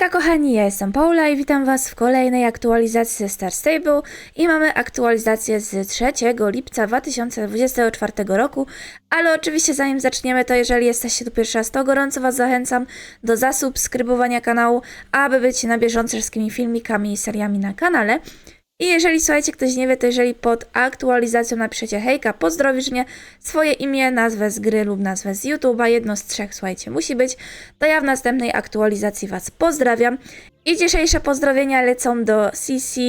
Hejka kochani, ja jestem Paula i witam was w kolejnej aktualizacji ze Star Stable i mamy aktualizację z 3 lipca 2024 roku, ale oczywiście zanim zaczniemy to jeżeli jesteście tu pierwszy raz to gorąco was zachęcam do zasubskrybowania kanału, aby być na bieżąco z wszystkimi filmikami i seriami na kanale. I jeżeli słuchajcie, ktoś nie wie, to jeżeli pod aktualizacją napiszecie hejka, pozdrowisz mnie, swoje imię, nazwę z gry lub nazwę z YouTube'a, jedno z trzech, słuchajcie, musi być, to ja w następnej aktualizacji Was pozdrawiam. I dzisiejsze pozdrowienia lecą do CC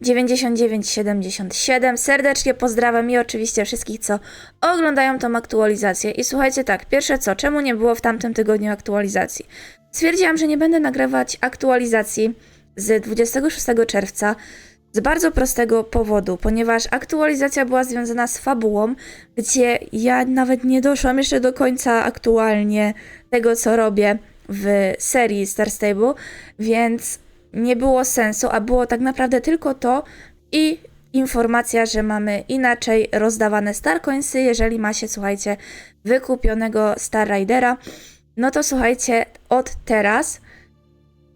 9977. Serdecznie pozdrawiam i oczywiście wszystkich, co oglądają tą aktualizację. I słuchajcie tak, pierwsze co, czemu nie było w tamtym tygodniu aktualizacji? Stwierdziłam, że nie będę nagrywać aktualizacji z 26 czerwca, z bardzo prostego powodu, ponieważ aktualizacja była związana z fabułą, gdzie ja nawet nie doszłam jeszcze do końca aktualnie tego, co robię w serii Star Stable, więc nie było sensu, a było tak naprawdę tylko to i informacja, że mamy inaczej rozdawane Star Coinsy, jeżeli ma się, słuchajcie, wykupionego Star Ridera, no to słuchajcie, od teraz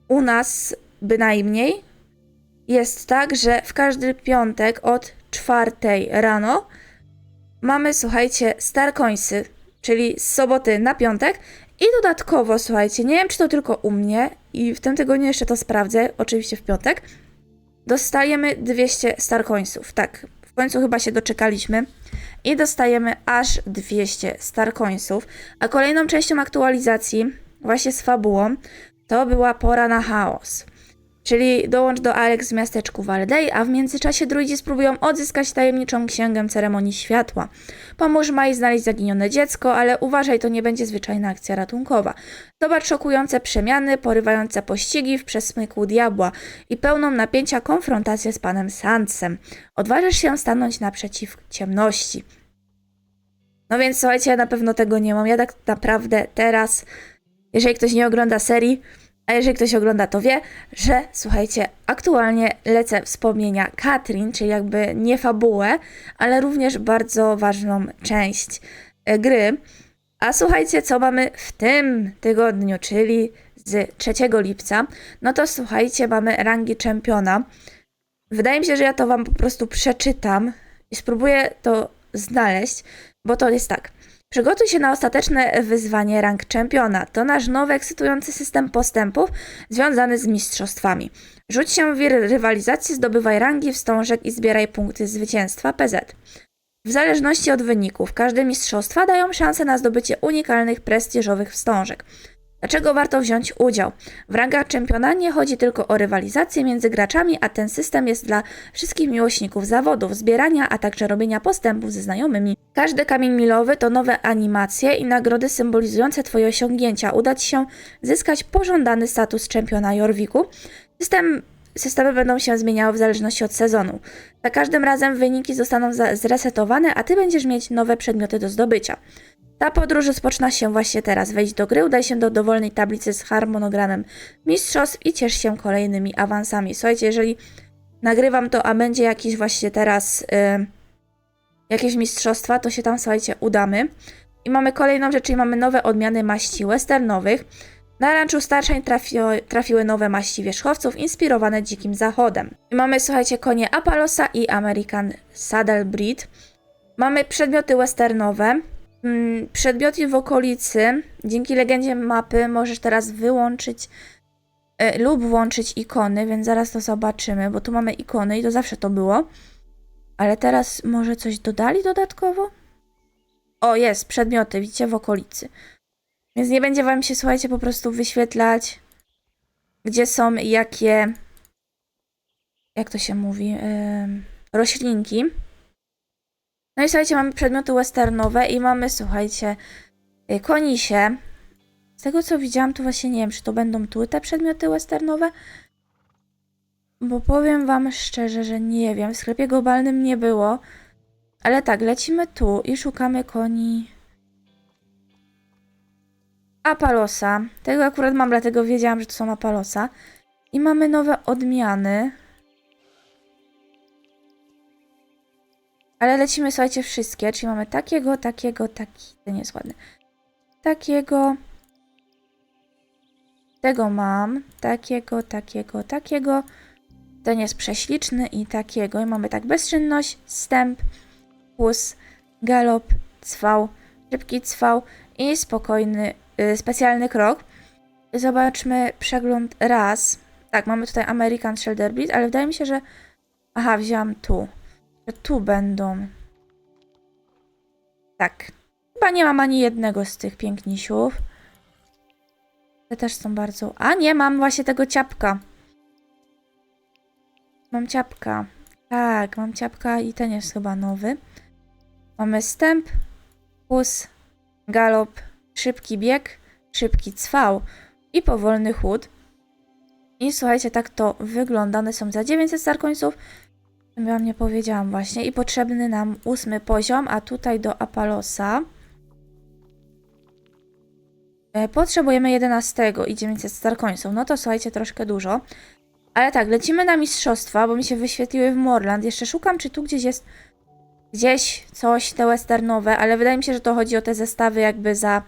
u nas bynajmniej jest tak, że w każdy piątek od czwartej rano mamy, słuchajcie, Star Coinsy, czyli z soboty na piątek. I dodatkowo, słuchajcie, nie wiem czy to tylko u mnie i w tym tygodniu jeszcze to sprawdzę, oczywiście w piątek, dostajemy 200 Star Coinsów, tak, w końcu chyba się doczekaliśmy. I dostajemy aż 200 Star Coinsów, a kolejną częścią aktualizacji, właśnie z fabułą, to była pora na chaos. Czyli dołącz do Alex w miasteczku Valdej, a w międzyczasie druidzi spróbują odzyskać tajemniczą księgę ceremonii światła. Pomóż Mai znaleźć zaginione dziecko, ale uważaj, to nie będzie zwyczajna akcja ratunkowa. Zobacz szokujące przemiany, porywające pościgi w przesmyku diabła i pełną napięcia konfrontację z panem Sansem. Odważysz się stanąć naprzeciw ciemności. No więc słuchajcie, ja na pewno tego nie mam. Ja tak naprawdę teraz, jeżeli ktoś nie ogląda serii, a jeżeli ktoś ogląda, to wie, że słuchajcie, aktualnie lecę wspomnienia Katrin, czyli jakby nie fabułę, ale również bardzo ważną część e, gry. A słuchajcie, co mamy w tym tygodniu, czyli z 3 lipca, no to słuchajcie, mamy rangi czempiona. Wydaje mi się, że ja to wam po prostu przeczytam i spróbuję to znaleźć, bo to jest tak. Przygotuj się na ostateczne wyzwanie rank czempiona. To nasz nowy, ekscytujący system postępów związany z mistrzostwami. Rzuć się w rywalizacji, zdobywaj rangi, wstążek i zbieraj punkty zwycięstwa PZ. W zależności od wyników, każde mistrzostwa dają szansę na zdobycie unikalnych, prestiżowych wstążek. Dlaczego warto wziąć udział? W rangach czempiona nie chodzi tylko o rywalizację między graczami, a ten system jest dla wszystkich miłośników zawodów, zbierania, a także robienia postępów ze znajomymi. Każdy kamień milowy to nowe animacje i nagrody symbolizujące Twoje osiągnięcia. Uda się zyskać pożądany status czempiona Jorwiku. System Systemy będą się zmieniały w zależności od sezonu. Za każdym razem wyniki zostaną zresetowane, a ty będziesz mieć nowe przedmioty do zdobycia. Ta podróż rozpoczyna się właśnie teraz. Wejdź do gry, udaj się do dowolnej tablicy z harmonogramem mistrzostw i ciesz się kolejnymi awansami. Słuchajcie, jeżeli nagrywam to, a będzie jakiś właśnie teraz yy, jakieś mistrzostwa, to się tam, słuchajcie, udamy. I mamy kolejną rzecz, czyli mamy nowe odmiany maści westernowych. Na ranczu Starshine trafiły, nowe maści wierzchowców inspirowane dzikim zachodem. I mamy, słuchajcie, konie Apalosa i American Saddle Breed. Mamy przedmioty westernowe, przedmioty w okolicy. Dzięki legendzie mapy możesz teraz wyłączyć y, lub włączyć ikony, więc zaraz to zobaczymy, bo tu mamy ikony i to zawsze to było. Ale teraz może coś dodali dodatkowo? O, jest, przedmioty, widzicie, w okolicy. Więc nie będzie wam się, słuchajcie, po prostu wyświetlać, gdzie są jakie, jak to się mówi, yy, roślinki. No i słuchajcie, mamy przedmioty westernowe i mamy, słuchajcie, yy, konisie. Z tego co widziałam, to właśnie nie wiem, czy to będą tu te przedmioty westernowe. Bo powiem wam szczerze, że nie wiem. W sklepie globalnym nie było. Ale tak, lecimy tu i szukamy koni Apalosa. Tego akurat mam, dlatego wiedziałam, że to są Apalosa. I mamy nowe odmiany. Ale lecimy, słuchajcie, wszystkie. Czyli mamy takiego, takiego, taki. Ten jest ładny. Takiego. Tego mam, takiego, takiego, takiego. Ten jest prześliczny i takiego. I mamy tak bezczynność, stęp, pus, galop, cwał, szybki cwał i spokojny, y, specjalny krok. Zobaczmy przegląd raz. Tak, mamy tutaj American Shoulder Beat, ale wydaje mi się, że... Aha, wziąłam tu. Że tu będą. Tak. Chyba nie mam ani jednego z tych pięknisiów. Te też są bardzo... A nie, mam właśnie tego ciapka. Mam ciapka. Tak, mam ciapka i ten jest chyba nowy. Mamy stęp, pus, galop, szybki bieg, szybki cwał i powolny chód. I słuchajcie, tak to wygląda. One są za 900 starkońców. Ja wam nie powiedziałam właśnie. I potrzebny nam ósmy poziom, a tutaj do Apalosa e, potrzebujemy 11 i 900 starkońców. No to słuchajcie, troszkę dużo. Ale tak, lecimy na mistrzostwa, bo mi się wyświetliły w Morland. Jeszcze szukam, czy tu gdzieś jest gdzieś coś, te westernowe, ale wydaje mi się, że to chodzi o te zestawy jakby za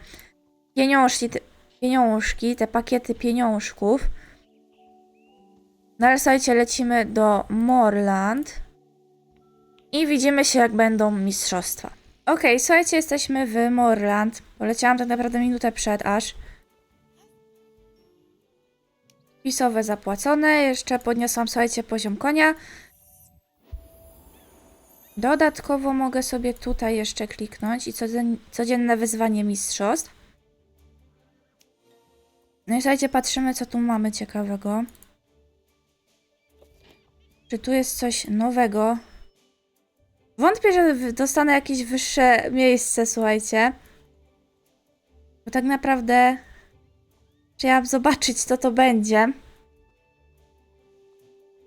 pieniążki, te, pieniążki, te pakiety pieniążków. No ale słuchajcie, lecimy do Morland i widzimy się, jak będą mistrzostwa. Okej, słuchajcie, jesteśmy w Morland. Poleciałam tak naprawdę minutę przed aż. Pisowe zapłacone, jeszcze podniosłam, słuchajcie, poziom konia. Dodatkowo mogę sobie tutaj jeszcze kliknąć i codzien- codzienne wyzwanie mistrzostw. No i słuchajcie, patrzymy, co tu mamy ciekawego. Czy tu jest coś nowego? Wątpię, że dostanę jakieś wyższe miejsce, słuchajcie. Bo tak naprawdę chciałam zobaczyć, co to będzie.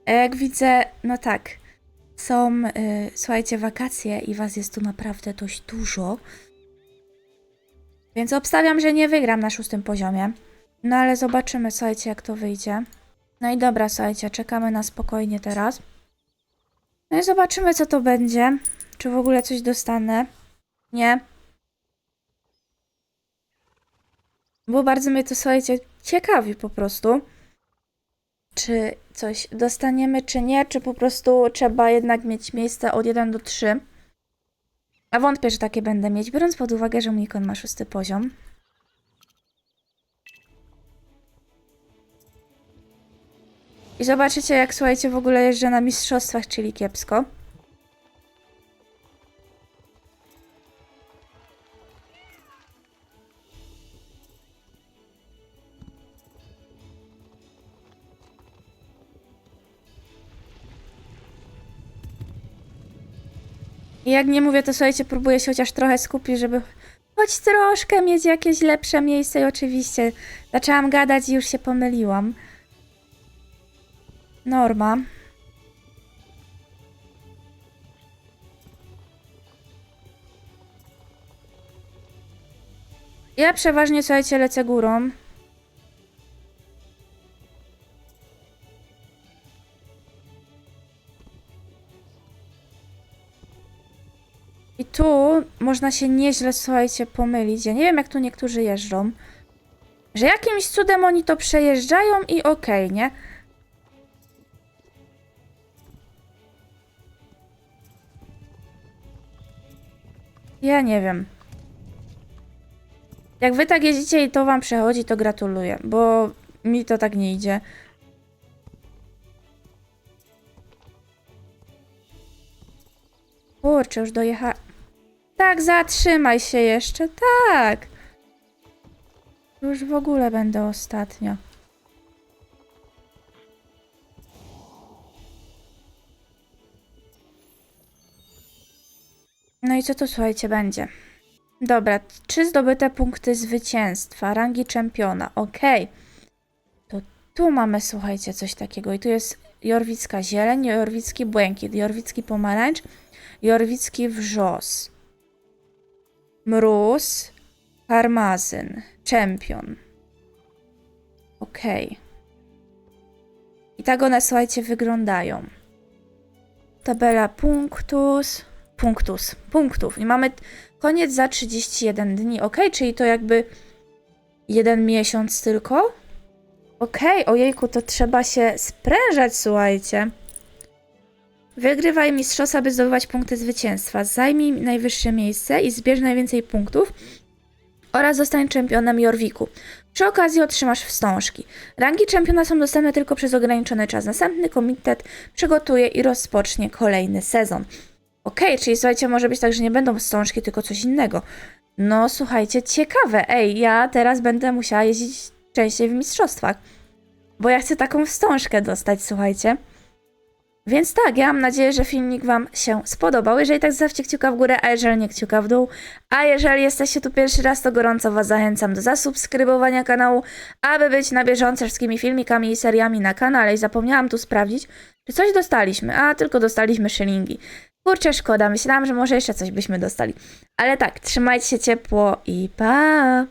A jak widzę, no tak, są, y, słuchajcie, wakacje i was jest tu naprawdę dość dużo. Więc obstawiam, że nie wygram na szóstym poziomie. No ale zobaczymy, słuchajcie, jak to wyjdzie. No i dobra, słuchajcie, czekamy na spokojnie teraz. No i zobaczymy, co to będzie. Czy w ogóle coś dostanę. Nie. Bo bardzo mnie to, słuchajcie, ciekawi po prostu. Czy coś dostaniemy, czy nie, czy po prostu trzeba jednak mieć miejsce od 1 do 3. A wątpię, że takie będę mieć, biorąc pod uwagę, że mój kon ma szósty poziom. I zobaczycie, jak słuchajcie, w ogóle jeżdżę na mistrzostwach, czyli kiepsko. I jak nie mówię, to słuchajcie, próbuję się chociaż trochę skupić, żeby choć troszkę mieć jakieś lepsze miejsce i oczywiście zaczęłam gadać i już się pomyliłam. Norma. Ja przeważnie, słuchajcie, lecę górą. I tu można się nieźle, słuchajcie, pomylić. Ja nie wiem, jak tu niektórzy jeżdżą. Że jakimś cudem oni to przejeżdżają i okej, nie? Ja nie wiem. Jak wy tak jeździcie i to wam przechodzi, to gratuluję, bo mi to tak nie idzie. Kurczę, już dojecha... Tak, zatrzymaj się jeszcze, tak! Już w ogóle będę ostatnio. No i co tu słuchajcie będzie? Dobra, trzy zdobyte punkty zwycięstwa, rangi czempiona, okej. To tu mamy, słuchajcie, coś takiego i tu jest jorwicka zieleń, jorwicki błękit, jorwicki pomarańcz, jorwicki wrzos, mróz, karmazyn, czempion. Okej. I tak one, słuchajcie, wyglądają. Tabela punktus, punktus, punktów. I mamy koniec za 31 dni, ok? Czyli to jakby jeden miesiąc tylko? Okej, ojejku, to trzeba się sprężać, słuchajcie. Wygrywaj mistrzostwa, by zdobywać punkty zwycięstwa. Zajmij najwyższe miejsce i zbierz najwięcej punktów oraz zostań czempionem Jorwiku. Przy okazji otrzymasz wstążki. Rangi czempiona są dostępne tylko przez ograniczony czas. Następny komitet przygotuje i rozpocznie kolejny sezon. Okej, czyli słuchajcie, może być tak, że nie będą wstążki, tylko coś innego. No słuchajcie, ciekawe. Ej, ja teraz będę musiała jeździć częściej w mistrzostwach. Bo ja chcę taką wstążkę dostać, słuchajcie. Więc tak, ja mam nadzieję, że filmik Wam się spodobał. Jeżeli tak, zostawcie kciuka w górę, a jeżeli nie, kciuka w dół. A jeżeli jesteście tu pierwszy raz, to gorąco Was zachęcam do zasubskrybowania kanału, aby być na bieżąco wszystkimi filmikami i seriami na kanale. I zapomniałam tu sprawdzić, czy coś dostaliśmy, a tylko dostaliśmy szylingi. Kurczę, szkoda, myślałam, że może jeszcze coś byśmy dostali. Ale tak, trzymajcie się ciepło i pa!